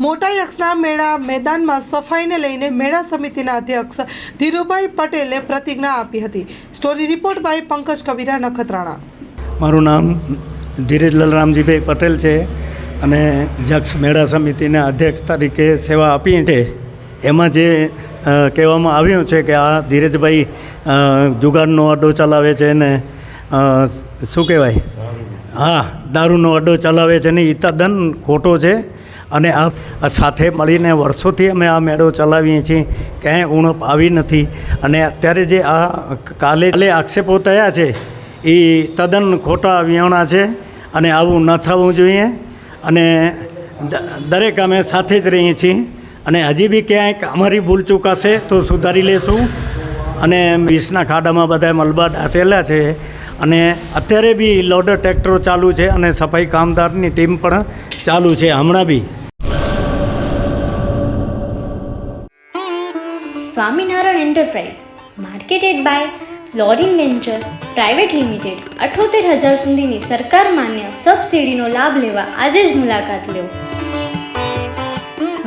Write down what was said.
મોટા યક્ષના મેળા મેદાનમાં સફાઈને લઈને મેળા સમિતિના અધ્યક્ષ ધીરુભાઈ પટેલે પ્રતિજ્ઞા આપી હતી. Story report by Pankaj Kavira Nakhatrana. મારું નામ ધીરજ લલરામજીભાઈ પટેલ છે અને યક્ષ મેળા સમિતિના અધ્યક્ષ તરીકે સેવા આપી છે એમાં જે કહેવામાં આવ્યું છે કે આ ધીરજભાઈ જુગારનો અડ્ડો ચલાવે છે અને શું કહેવાય? હા, દારૂનો અડ્ડો ચલાવે છે ને એ તદ્દન ખોટો છે. અને આ સાથે મળીને વર્ષોથી અમે આ મેળો ચલાવીએ છીએ. ક્યાંય ઉણપ આવી નથી. અને અત્યારે જે આ કાલે કાલે આક્ષેપો થયા છે, એ તદ્દન ખોટા વિહોણા છે અને આવું ન થવું જોઈએ. અને દરેક અમે સાથે જ રહીએ છીએ. અને હજી બી ક્યાંક અમારી ભૂલ ચૂકાશે તો સુધારી લેશું. અને વિષના ખાડામાં બધા મલબા દાટેલા છે. અને અત્યારે બી લોડર ટ્રેક્ટરો ચાલુ છે અને સફાઈ કામદારની ટીમ પણ ચાલુ છે. હમણાં બી. Swaminarayan enterprise, marketed by flooring venture, private limited, અઠોતેર હજાર સુધીની સરકાર માન્ય સબસિડીનો લાભ લેવા આજે જ મુલાકાત લો.